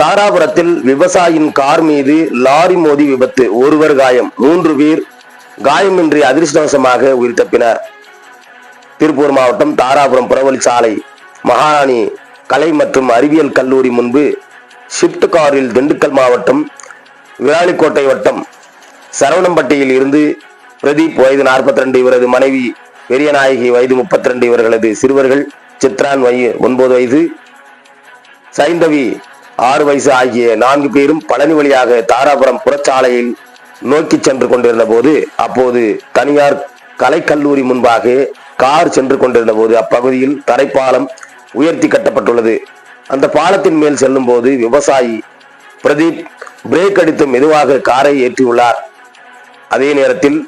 தாராபுரத்தில் விவசாயியின் car மீது lorry மோதி விபத்து. ஒருவர் காயம். மூன்று பேர் காயமின்றி அதிர்ஷ்டவசமாக உயிர் தப்பினர். திருப்பூர் மாவட்டம் தாராபுரம் புறவழி சாலை. மகாராணி கலை மற்றும் அறிவியல் கல்லூரி முன்பு ஷிப்ட் காரில் திண்டுக்கல் மாவட்டம் விராலிக்கோட்டை வட்டம் சரவணம்பட்டியில் இருந்து பிரதீப் வயது 42 இவரது மனைவி பெரியநாயகி வயது 32 இவர்களது சிறுவர்கள் சித்ரான் வயது ஒன்பது வயது. சைந்தவி ஆறு வயசு ஆகிய நான்கு பேரும் பழனி வழியாக தாராபுரம் புறச்சாலையில் நோக்கி சென்று கொண்டிருந்த போது அப்போது தனியார் கலைக்கல்லூரி முன்பாக கார் சென்று கொண்டிருந்த போது அப்பகுதியில் தரைப்பாலம் உயர்த்தி கட்டப்பட்டுள்ளது. அந்த பாலத்தின் மேல் செல்லும் போது விவசாயி பிரதீப் பிரேக் அடித்து மெதுவாக காரை ஏற்றியுள்ளார். அதே நேரத்தில்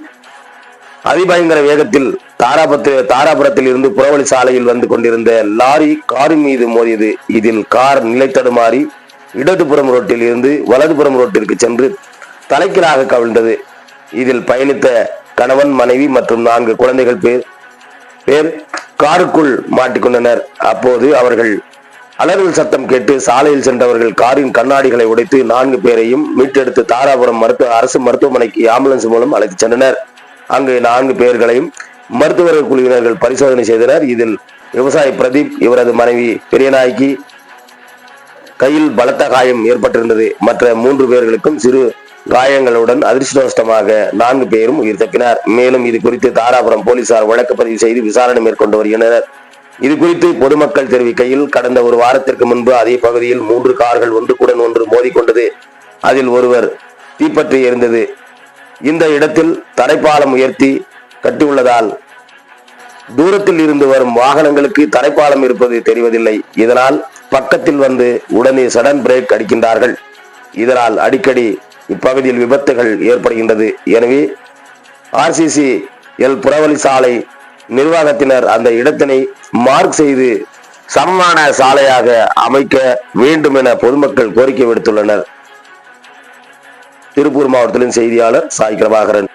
அதிபயங்கர வேகத்தில் தாராபுரத்து தாராபுரத்தில் இருந்து புறவழி சாலையில் வந்து கொண்டிருந்த லாரி காரின் மீது மோதியது. இதில் கார் நிலை தடுமாறி இடதுபுறம் ரோட்டில் இருந்து வலதுபுறம் ரோட்டிற்கு சென்று தலைக்கீழாக கவிழ்ந்தது. இதில் பயணித்த கணவன் மனைவி மற்றும் நான்கு குழந்தைகள் பேர் பேர் காருக்குள் மாட்டிக்கொண்டனர். அப்போது அவர்கள் அலறல் சத்தம் கேட்டு சாலையில் சென்றவர்கள் காரின் கண்ணாடிகளை உடைத்து நான்கு பேரையும் மீட்டெடுத்து தாராபுரம் மருத்துவ அரசு மருத்துவமனைக்கு ஆம்புலன்ஸ் மூலம் அழைத்துச் சென்றனர். அங்கு நான்கு பேர்களையும் மருத்துவர்கள் குழுவினர்கள் பரிசோதனை செய்தனர். இதில் விவசாயி பிரதீப் இவரது மனைவி பெரியநாயக்கி கையில் பலத்த காயம் ஏற்பட்டிருந்தது. மற்ற மூன்று பேர்களுக்கும் சிறு காயங்களுடன் அதிர்ஷ்டவசமாக நான்கு பேரும் உயிர் தப்பினார். மேலும் இது குறித்து தாராபுரம் போலீசார் வழக்கு பதிவு செய்து விசாரணை மேற்கொண்டு வருகின்றனர். இது குறித்து பொதுமக்கள் தெரிவிக்கையில் கடந்த ஒரு வாரத்திற்கு முன்பு அதே பகுதியில் மூன்று கார்கள் ஒன்றுக்குடன் ஒன்று மோதிக்கொண்டது. அதில் ஒருவர் தீப்பற்றி எரிந்தது. இந்த இடத்தில் தரைப்பாலம் உயர்த்தி கட்டியுள்ளதால் தூரத்தில் இருந்து வரும் வாகனங்களுக்கு தரைப்பாலம் இருப்பது தெரிவதில்லை. இதனால் பக்கத்தில் வந்து உடனே சடன் பிரேக் அடிக்கின்றார்கள். இதனால் அடிக்கடி இப்பகுதியில் விபத்துகள் ஏற்படுகின்றது. எனவே ஆர்சிசி எல் புறவழி சாலை நிர்வாகத்தினர் அந்த இடத்தினை மார்க் செய்து சமமான சாலையாக அமைக்க வேண்டும் என பொதுமக்கள் கோரிக்கை விடுத்துள்ளனர். திருப்பூர் மாவட்டத்தின் செய்தியாளர் சாய் பிரபாகரன்.